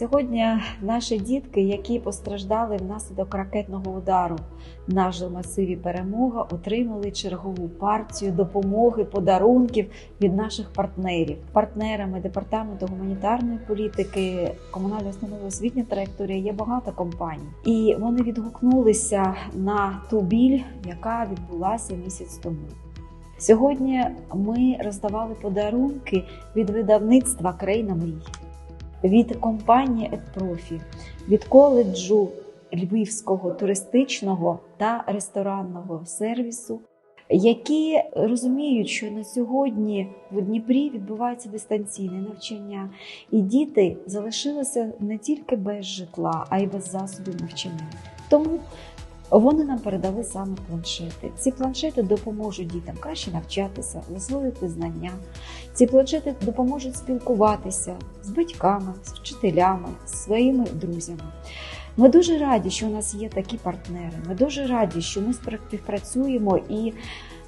Сьогодні наші дітки, які постраждали внаслідок ракетного удару на жилмасиві перемога, отримали чергову партію допомоги, подарунків від наших партнерів. Партнерами департаменту гуманітарної політики комунальної установи освітня траєкторія є багато компаній, і вони відгукнулися на ту біль, яка відбулася місяць тому. Сьогодні ми роздавали подарунки від видавництва Країна мрій від компанії «Етпрофі», від коледжу Львівського туристичного та ресторанного сервісу, які розуміють, що на сьогодні в Дніпрі відбувається дистанційне навчання, і діти залишилися не тільки без житла, а й без засобів навчання. Тому вони нам передали саме планшети. Ці планшети допоможуть дітям краще навчатися, засвоїти знання. Ці планшети допоможуть спілкуватися з батьками, з вчителями, з своїми друзями. Ми дуже раді, що у нас є такі партнери. Ми дуже раді, що ми співпрацюємо і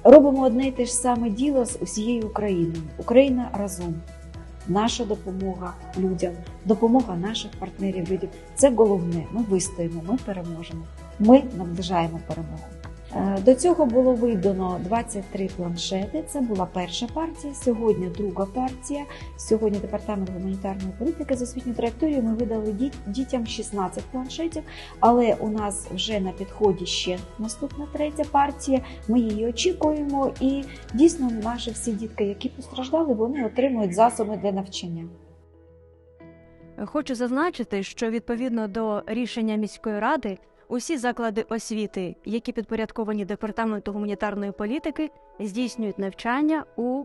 робимо одне і те ж саме діло з усією Україною. Україна разом. Наша допомога людям, допомога наших партнерів людям це головне. Ми вистоїмо, ми переможемо. Ми наближаємо перемогу. Е, До цього було видано 23 планшети. Це була перша партія. Сьогодні друга партія. Сьогодні департамент гуманітарної політики з освітньою траєкторією ми видали дітям 16 планшетів. Але у нас вже на підході ще наступна третя партія. Ми її очікуємо, і дійсно наші всі дітки, які постраждали, вони отримують засоби для навчання. Хочу зазначити, що відповідно до рішення міської ради усі заклади освіти, які підпорядковані департаменту гуманітарної політики, здійснюють навчання у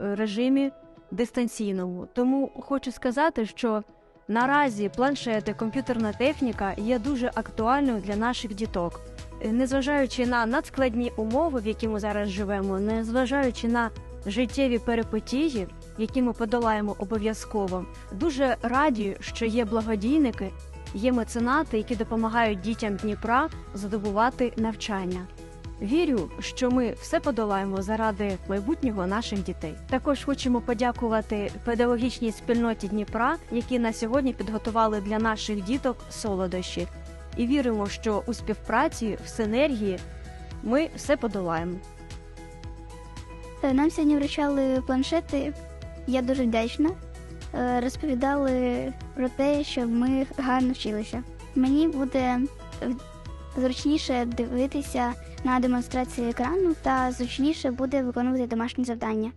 е, режимі дистанційному. Тому хочу сказати, що наразі планшети, комп'ютерна техніка є дуже актуальною для наших діток. Е, Незважаючи на надскладні умови, в які ми зараз живемо, незважаючи на життєві перипетії, які ми подолаємо обов'язково, дуже раді, що є благодійники, є меценати, які допомагають дітям Дніпра здобувати навчання. Вірю, що ми все подолаємо заради майбутнього наших дітей. Також хочемо подякувати педагогічній спільноті Дніпра, які на сьогодні підготували для наших діток солодощі, і віримо, що у співпраці, в синергії ми все подолаємо. Е, Нам сьогодні вручали планшети. Я дуже вдячна. Е, Розповідали про те, що ми гарно вчилися. Мені буде зручніше дивитися на демонстрацію екрану та зручніше буде виконувати домашні завдання.